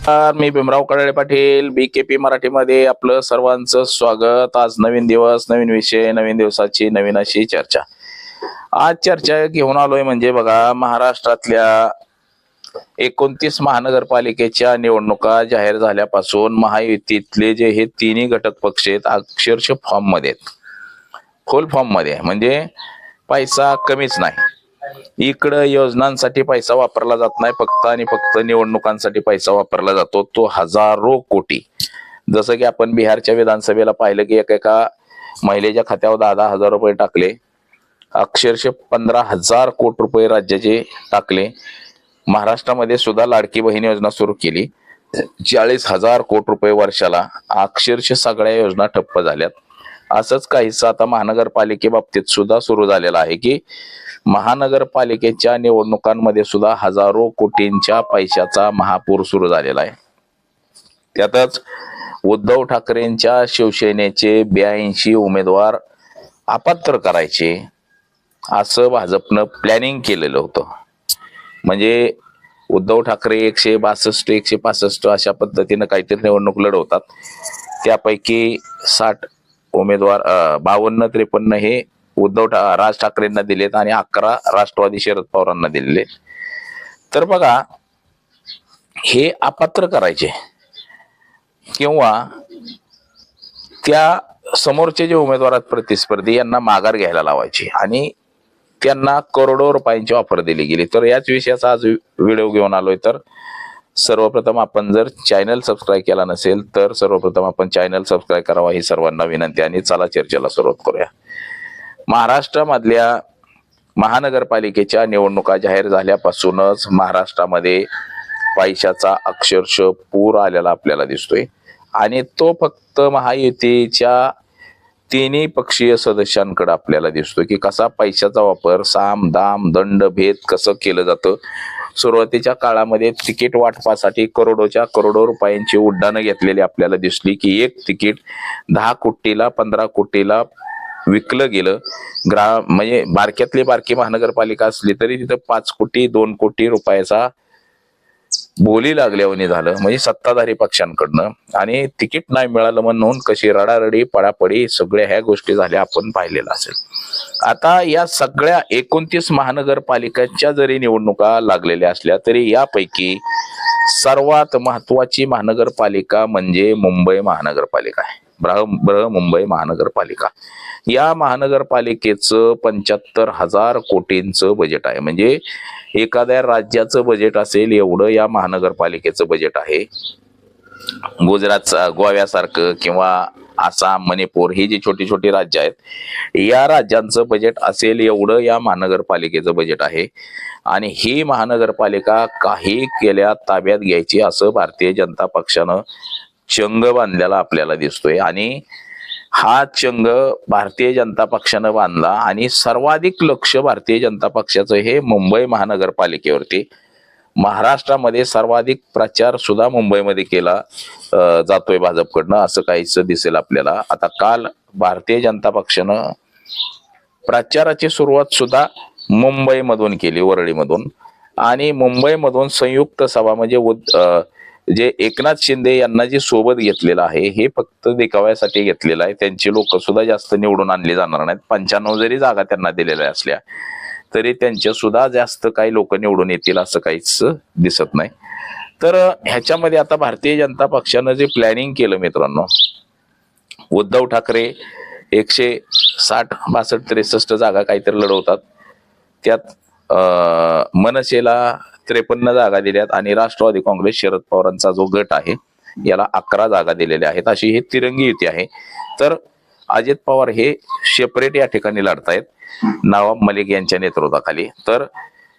नमस्कार मी Bhimrao Kadale Patil B K P मराठीमध्ये आपलं सर्वांचं स्वागत. आज नवीन दिवस नवीन विषय नवीन दिवसाची नवीन अशी चर्चा. आज चर्चा घेऊन आलोय म्हणजे बघा महाराष्ट्रातल्या एकोणतीस महानगरपालिकेच्या निवडणुका जाहीर झाल्यापासून महायुतीतले जे हे तिन्ही घटक पक्ष आहेत अक्षरशः फॉर्ममध्ये आहेत. फुल फॉर्ममध्ये. आहे. म्हणजे पैसा कमीच नाही. इकडं योजनांसाठी पैसा वापरला जात नाही फक्त आणि फक्त निवडणुकांसाठी पैसा वापरला जातो. तो हजारो कोटी. जसं की आपण बिहारच्या विधानसभेला पाहिलं की एका महिलेच्या खात्यावर दहा दहा हजार रुपये टाकले. अक्षरशः पंधरा हजार कोटी रुपये राज्याचे टाकले. महाराष्ट्रामध्ये सुद्धा लाडकी बहीण योजना सुरू केली. चाळीस हजार कोटी रुपये वर्षाला. अक्षरशः सगळ्या योजना ठप्प झाल्यात. असंच काहीसं आता महानगरपालिकेबाबतीत सुद्धा सुरू झालेलं आहे की महानगरपालिकेच्या निवडणुकांमध्ये सुद्धा हजारो कोटींच्या पैशाचा महापूर सुरू झालेला आहे. त्यातच उद्धव ठाकरेंच्या शिवसेनेचे ब्याऐंशी उमेदवार अपात्र करायचे असं भाजपनं प्लॅनिंग केलेलं होतं. म्हणजे उद्धव ठाकरे एकशे बासष्ट एकशे पासष्ट अशा पद्धतीनं काहीतरी निवडणूक लढवतात. त्यापैकी साठ उमेदवार बावन्न त्रेपन्न हे उद्धव राज ठाकरेंना दिलेत आणि अकरा राष्ट्रवादी शरद पवारांना दिलेले. तर बघा हे अपात्र करायचे. किंवा त्या समोरचे जे उमेदवार प्रतिस्पर्धी यांना माघार घ्यायला लावायचे आणि त्यांना करोडो रुपयांची ऑफर दिली गेली. तर याच विषयाचा आज व्हिडिओ घेऊन आलोय. तर सर्वप्रथम आपण जर चॅनल सबस्क्राईब केला नसेल तर सर्वप्रथम आपण चॅनल सबस्क्राईब करावा ही सर्वांना विनंती आणि चला चर्चेला सुरुवात करूया. महाराष्ट्रामधल्या महानगरपालिकेच्या निवडणुका जाहीर झाल्यापासूनच महाराष्ट्रामध्ये पैशाचा अक्षरशः पूर आलेला आपल्याला दिसतोय. आणि तो फक्त महायुतीच्या तिन्ही पक्षीय सदस्यांकडे आपल्याला दिसतो की कसा पैशाचा वापर साम दाम दंड भेद कसं केलं जातं. सुरुवातीच्या काळामध्ये तिकीट वाटपासाठी करोडोच्या करोडो रुपयांची उड्डाणं घेतलेली आपल्याला दिसली की एक तिकीट दहा कोटीला पंधरा कोटीला विकलं गेलं. ग्रा म्हणजे बारक्यातली बारकी महानगरपालिका असली तरी तिथं पाच कोटी दोन कोटी रुपयाचा बोली लागल्यावानी झालं. म्हणजे सत्ताधारी पक्षांकडनं. आणि तिकीट नाही मिळालं म्हणून कशी रडारडी पडापडी सगळ्या ह्या गोष्टी झाल्या आपण पाहिलेलं असेल. आता या सगळ्या एकोणतीस महानगरपालिकांच्या जरी निवडणुका लागलेल्या असल्या तरी यापैकी सर्वात महत्वाची महानगरपालिका म्हणजे मुंबई महानगरपालिका आहे. ब्रह ब्रह मुंबई महानगरपालिका. या महानगरपालिकेचं पंच्याहत्तर हजार कोटींचं बजेट आहे. म्हणजे एखाद्या राज्याचं बजेट असेल एवढं या महानगरपालिकेचं बजेट आहे. गुजरात गोव्यासारखं किंवा आसाम मणिपूर ही जी छोटी छोटी राज्य आहेत या राज्यांचं बजेट असेल एवढं या महानगरपालिकेचं बजेट आहे. आणि ही महानगरपालिका काही केल्या ताब्यात घ्यायची असं भारतीय जनता पक्षानं चंग बांधलेला आपल्याला दिसतोय. आणि हा चंग भारतीय जनता पक्षानं बांधला आणि सर्वाधिक लक्ष भारतीय जनता पक्षाचं हे मुंबई महानगरपालिकेवरती. महाराष्ट्रामध्ये सर्वाधिक प्रचार सुद्धा मुंबईमध्ये केला जातोय भाजपकडनं असं काहीच दिसेल आपल्याला. आता काल भारतीय जनता पक्षानं प्रचाराची सुरुवात सुद्धा मुंबईमधून केली वरळीमधून. आणि मुंबईमधून संयुक्त सभा म्हणजे उद- जे एकनाथ शिंदे यांना जे सोबत घेतलेलं आहे हे फक्त देखाव्यासाठी घेतलेलं आहे. त्यांची लोक सुद्धा जास्त निवडून आणली जाणार नाहीत. पंच्याण्णव जरी जागा त्यांना दिलेल्या असल्या तरी त्यांच्या सुद्धा जास्त काही लोक निवडून येतील असं काहीच दिसत नाही. तर ह्याच्यामध्ये आता भारतीय जनता पक्षानं जे प्लॅनिंग केलं मित्रांनो उद्धव ठाकरे एकशे साठ बासष्ट त्रेसष्ट जागा काहीतरी लढवतात. त्यात मनसेला त्रेपन्न जागा दिल्यात आणि राष्ट्रवादी काँग्रेस शरद पवारांचा जो गट आहे याला अकरा जागा दिलेल्या आहेत. अशी ही तिरंगी युती आहे. तर अजित पवार हे सेपरेट या ठिकाणी लढतायत. नवाब मलिक यांच्या नेतृत्वाखाली. तर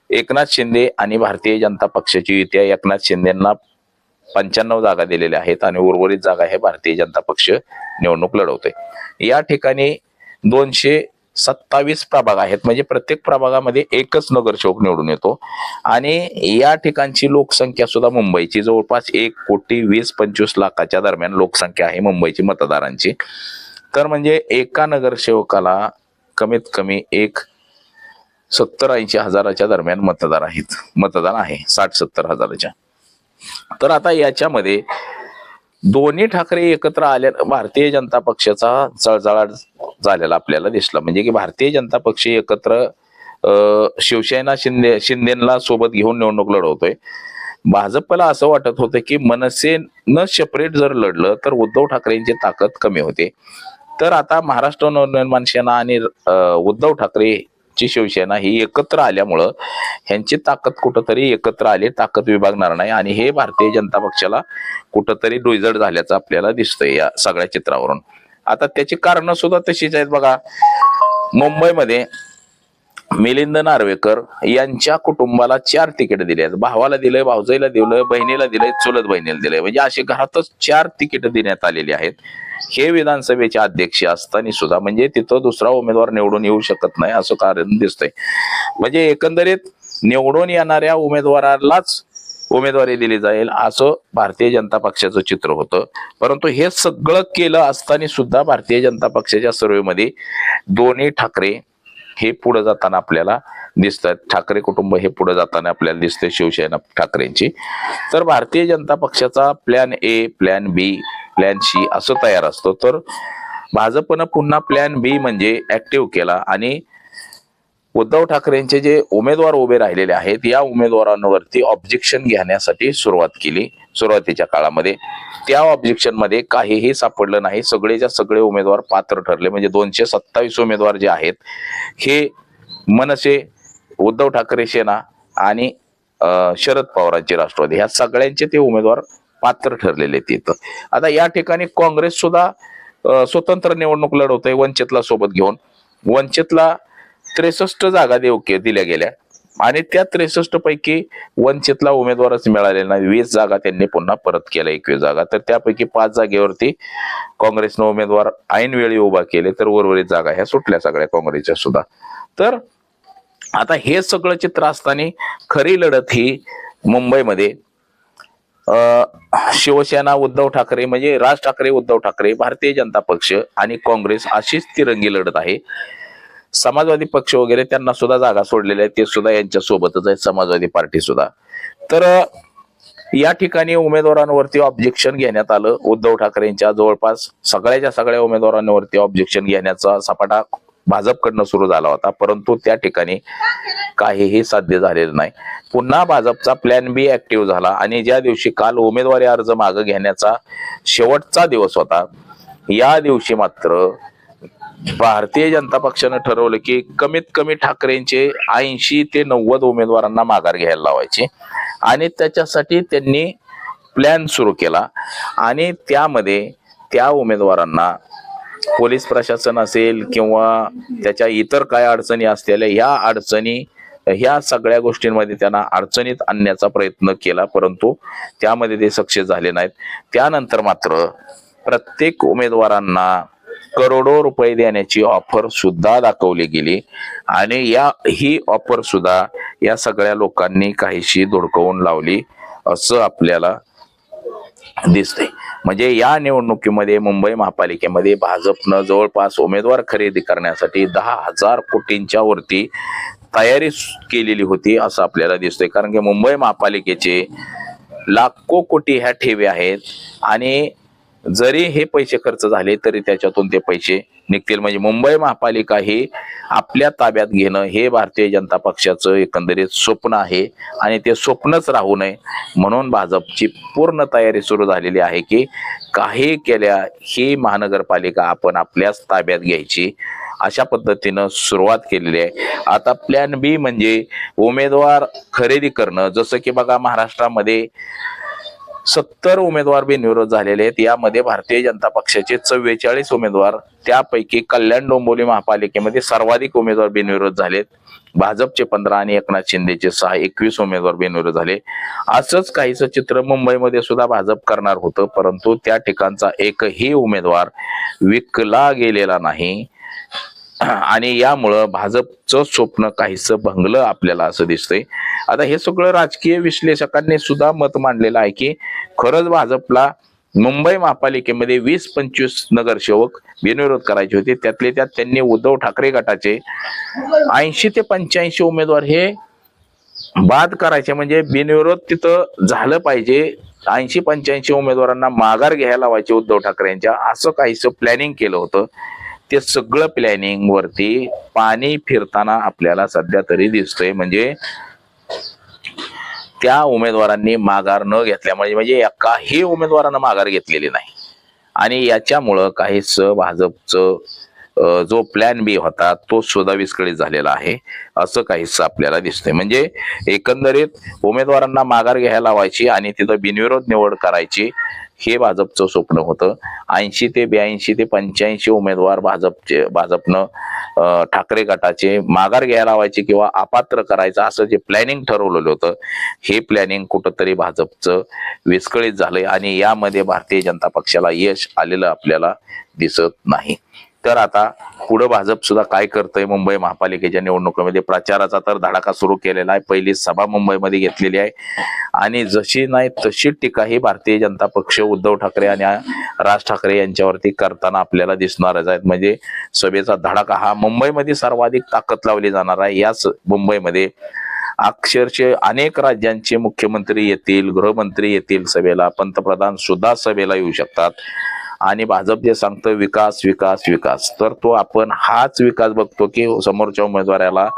एकनाथ शिंदे आणि भारतीय जनता पक्षाची युती आहे. एकनाथ शिंदेना पंच्याण्णव जागा दिलेल्या आहेत आणि उर्वरित जागा हे भारतीय जनता पक्ष निवडणूक लढवतोय. या ठिकाणी दोनशे सत्तावीस प्रभाग आहेत. म्हणजे प्रत्येक प्रभागामध्ये एकच नगरसेवक निवडून येतो. आणि या ठिकाणची लोकसंख्या सुद्धा मुंबईची. जवळपास एक कोटी वीस पंचवीस लाखाच्या दरम्यान लोकसंख्या आहे मुंबईची मतदारांची. तर म्हणजे एका नगरसेवकाला कमीत कमी एक सत्तर ऐंशी हजाराच्या दरम्यान मतदार आहेत. मतदान आहे. साठ सत्तर हजाराच्या. तर आता याच्यामध्ये दोन्ही ठाकरे एकत्र आल्या भारतीय जनता पक्षाचा जळजळाट झालेला आपल्याला दिसला. म्हणजे की भारतीय जनता पक्ष एकत्र शिवसेना शिंदे शिंदेला सोबत घेऊन निवडणूक लढवतोय. भाजपला असं वाटत होतं की मनसेनं सेपरेट जर लढलं तर उद्धव ठाकरेंची ताकद कमी होते. तर आता महाराष्ट्र नवनिर्माण सेना आणि उद्धव ठाकरे ची शिवसेना ही एकत्र आल्यामुळं ह्यांची ताकद कुठंतरी एकत्र आली ताकद विभागणार नाही आणि हे भारतीय जनता पक्षाला कुठंतरी डोईजड झाल्याचं आपल्याला दिसतंय या सगळ्या चित्रावरून. आता त्याची कारण सुद्धा तशीच आहेत बघा. मुंबईमध्ये मिलिंद नार्वेकर यांच्या कुटुंबाला चार तिकीट दिली आहेत. भावाला दिलंय भाऊजाईला दिलंय बहिणीला दिलंय चुलत बहिणीला दिलंय. म्हणजे अशी घरातच चार तिकीट देण्यात आलेली आहेत. हे विधानसभेचे अध्यक्ष असताना सुद्धा म्हणजे तिथं दुसरा उमेदवार निवडून येऊ शकत नाही असं कारण दिसतंय. म्हणजे एकंदरीत निवडून येणाऱ्या उमेदवारालाच उमेदवारी दिली जाईल असं भारतीय जनता पक्षाचं चित्र होतं. परंतु हे सगळं केलं असताना सुद्धा भारतीय जनता पक्षाच्या सर्वेमध्ये दोन्ही ठाकरे हे पुढे जाताना आपल्याला दिसतात ठाकरे कुटुंब हे पुढे जाताना आपल्याला दिसते शिवसेना ठाकरेंची. तर भारतीय जनता पक्षाचा plan A plan B plan C असं तयार असतो. तर भाजपनं पुन्हा प्लॅन बी म्हणजे ऍक्टिव्ह केला आणि उद्धव ठाकरेंचे जे उमेदवार उभे राहिलेले आहेत या उमेदवारांवरती ऑब्जेक्शन घेण्यासाठी सुरुवात केली. सुरुवातीच्या काळामध्ये. त्या ऑब्जेक्शनमध्ये काहीही सापडलं नाही. सगळेच्या सगळे उमेदवार पात्र ठरले. म्हणजे दोनशे सत्तावीस उमेदवार जे आहेत हे मनसे उद्धव ठाकरे सेना आणि शरद पवारांचे राष्ट्रवादी. ह्या सगळ्यांचे ते उमेदवार पात्र ठरलेले आहेत तिथं आता या ठिकाणी काँग्रेस सुद्धा स्वतंत्र निवडणूक लढवतंय वंचितला सोबत घेऊन. वंचितला त्रेसष्ट जागा देऊ दिल्या गेल्या. आणि त्या त्रेसष्ट पैकी वंचितला उमेदवारच मिळालेला नाही. वीस जागा त्यांनी पुन्हा परत केल्या एकवीस जागा. तर त्यापैकी पाच जागेवरती काँग्रेसनं उमेदवार ऐनवेळी उभा केले तर उर्वरित जागा ह्या सुटल्या सगळ्या काँग्रेसच्या सुद्धा. तर आता हे सगळं चित्र असताना खरी लढत ही मुंबईमध्ये अं, शिवसेना उद्धव ठाकरे म्हणजे राज ठाकरे उद्धव ठाकरे भारतीय जनता पक्ष आणि काँग्रेस अशीच तिरंगी लढत आहे. समाजवादी पक्ष वगैरे त्यांना सुद्धा जागा सोडलेल्या आहेत ते सुद्धा यांच्या सोबतच आहेत. समाजवादी पार्टी सुद्धा. तर या ठिकाणी उमेदवारांवरती ऑब्जेक्शन घेण्यात आलं. उद्धव ठाकरेंच्या जवळपास सगळ्याच्या सगळ्या उमेदवारांवरती ऑब्जेक्शन घेण्याचा सपाटा भाजपकडनं सुरू झाला होता. परंतु त्या ठिकाणी काहीही साध्य झालेलं नाही. पुन्हा भाजपचा प्लॅन बी ऍक्टिव्ह झाला आणि ज्या दिवशी काल उमेदवारी अर्ज मागे घेण्याचा शेवटचा दिवस होता या दिवशी मात्र भारतीय जनता पक्षानं ठरवलं की कमीत कमी ठाकरेंचे ऐंशी ते नव्वद उमेदवारांना माघार घ्यायला लावायचे. आणि त्याच्यासाठी त्यांनी प्लॅन सुरू केला. आणि त्यामध्ये त्या उमेदवारांना पोलीस प्रशासन असेल किंवा त्याच्या इतर काय अडचणी असलेल्या ह्या अडचणी ह्या सगळ्या गोष्टींमध्ये त्यांना अडचणीत आणण्याचा प्रयत्न केला परंतु त्यामध्ये ते सक्सेस झाले नाहीत. त्यानंतर मात्र प्रत्येक उमेदवारांना करोडो रुपये देण्याची ऑफर सुद्धा दाखवली गेली. आणि या ही ऑफर सुद्धा या सगळ्या लोकांनी काहीशी धुडकवून लावली असं आपल्याला दिसते म्हणजे या निवडणुकीमध्ये मुंबई महापालिकेमध्ये भाजपनं जवळपास उमेदवार खरेदी करण्यासाठी दहा हजार कोटींच्या वरती तयारी केलेली होती असं आपल्याला दिसतंय. कारण की मुंबई महापालिकेचे लाखो कोटी ह्या ठेवी आहेत आणि जरी हे पैसे खर्च झाले तरी त्याच्यातून ते पैसे निघतील. म्हणजे मुंबई महापालिका ही आपल्या ताब्यात घेणं हे भारतीय जनता पक्षाचं एकंदरीत स्वप्न आहे आणि ते स्वप्नच राहू नये म्हणून भाजपची पूर्ण तयारी सुरू झालेली आहे की काही केल्या ही महानगरपालिका आपण आपल्याच ताब्यात घ्यायची अशा पद्धतीनं सुरुवात केलेली आहे. आता प्लॅन बी म्हणजे उमेदवार खरेदी करणं. जसं की बघा महाराष्ट्रामध्ये सत्तर उमेदवार बिनविरोध झालेले आहेत. यामध्ये भारतीय जनता पक्षाचे चव्वेचाळीस उमेदवार त्यापैकी कल्याण डोंबिवली महापालिकेमध्ये सर्वाधिक उमेदवार बिनविरोध झालेत. भाजपचे पंधरा आणि एकनाथ शिंदेचे सहा एकवीस उमेदवार बिनविरोध झाले. असंच काहीच चित्र मुंबईमध्ये सुद्धा भाजप करणार होतं परंतु त्या ठिकाणचा एकही उमेदवार विकला गेलेला नाही. आणि यामुळं भाजपचं स्वप्न काहीसं भंगलं आपल्याला असं दिसतंय. आता हे सगळं राजकीय विश्लेषकांनी सुद्धा मत मांडलेलं आहे की खरंच भाजपला मुंबई महापालिकेमध्ये वीस पंचवीस नगरसेवक बिनविरोध करायचे होते. त्यातले त्यात त्यांनी उद्धव ठाकरे गटाचे ऐंशी ते पंच्याऐंशी उमेदवार हे बाद करायचे. म्हणजे बिनविरोध तिथं झालं पाहिजे. ऐंशी पंच्याऐंशी उमेदवारांना माघार घ्यायला लावायचे उद्धव ठाकरे यांच्या. असं काहीसं प्लॅनिंग केलं होतं. ते सगळं प्लॅनिंग वरती पाणी फिरताना आपल्याला सध्या तरी दिसतंय. म्हणजे त्या उमेदवारांनी माघार न घेतल्यामुळे म्हणजे एकाही उमेदवारांना माघार घेतलेली नाही. आणि याच्यामुळं काहीच भाजपचं जो प्लॅन बी होता तो सुद्धा विस्कळीत झालेला आहे. असं काहीसं आपल्याला दिसतंय. म्हणजे एकंदरीत उमेदवारांना माघार घ्यायला लावायची आणि तिथं बिनविरोध निवड करायची हे भाजपचं स्वप्न होतं. ऐंशी ते ब्याऐंशी ते पंच्याऐंशी उमेदवार भाजपचे भाजपनं ठाकरे गटाचे माघार घ्यायला व्हायचे किंवा अपात्र करायचं असं जे प्लॅनिंग ठरवलेलं होतं हे प्लॅनिंग कुठंतरी भाजपचं विस्कळीत झालंय आणि यामध्ये भारतीय जनता पक्षाला यश आलेलं आपल्याला दिसत नाही. तर आता पुढं भाजप सुद्धा काय करतंय मुंबई महापालिकेच्या निवडणुकीमध्ये? प्रचाराचा तर धडाका सुरू केलेला आहे. पहिली सभा मुंबईमध्ये घेतलेली आहे. आणि जशी नाही तशी टीका ही भारतीय जनता पक्ष उद्धव ठाकरे आणि राज ठाकरे यांच्यावरती करताना आपल्याला दिसणारच आहेत. म्हणजे सभेचा धडाका हा मुंबईमध्ये सर्वाधिक ताकद लावली जाणार आहे. याच मुंबईमध्ये अक्षरशः अनेक राज्यांचे मुख्यमंत्री येतील गृहमंत्री येतील सभेला. पंतप्रधान सुद्धा सभेला येऊ शकतात. आणि भाजप जे सांगतं विकास विकास विकास. तर तो आपण हाच विकास बघतो की समोरच्या उमेदवाराला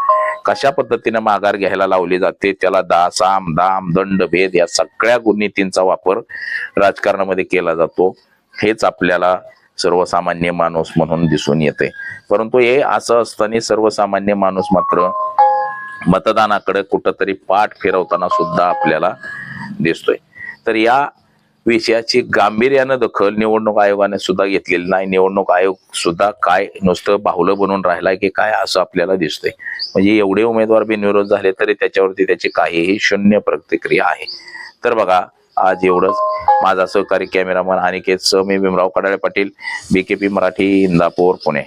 कशा पद्धतीने माघार घ्यायला लावली जाते त्याला दा साम दाम दंड भेद या सगळ्या गुणनीतींचा वापर राजकारणामध्ये केला जातो. हेच आपल्याला सर्वसामान्य माणूस म्हणून दिसून येते. परंतु हे असं असताना सर्वसामान्य माणूस मात्र मतदानाकडे कुठंतरी पाठ फिरवताना सुद्धा आपल्याला दिसतोय. तर या विषयाची गांभीर्यानं दखल निवडणूक आयोगाने सुद्धा घेतलेली नाही. निवडणूक आयोग सुद्धा काय नुसतं बाहुलं बनून राहिलाय की काय असं आपल्याला दिसतंय. म्हणजे एवढे उमेदवार बिनविरोध झाले तरी त्याच्यावरती त्याची काहीही शून्य प्रतिक्रिया आहे. तर बघा आज एवढंच. माझा सहकारी कॅमेरामन अनिकेत सह मी भीमराव कडाळे पाटील बीकेपी मराठी इंदापूर पुणे.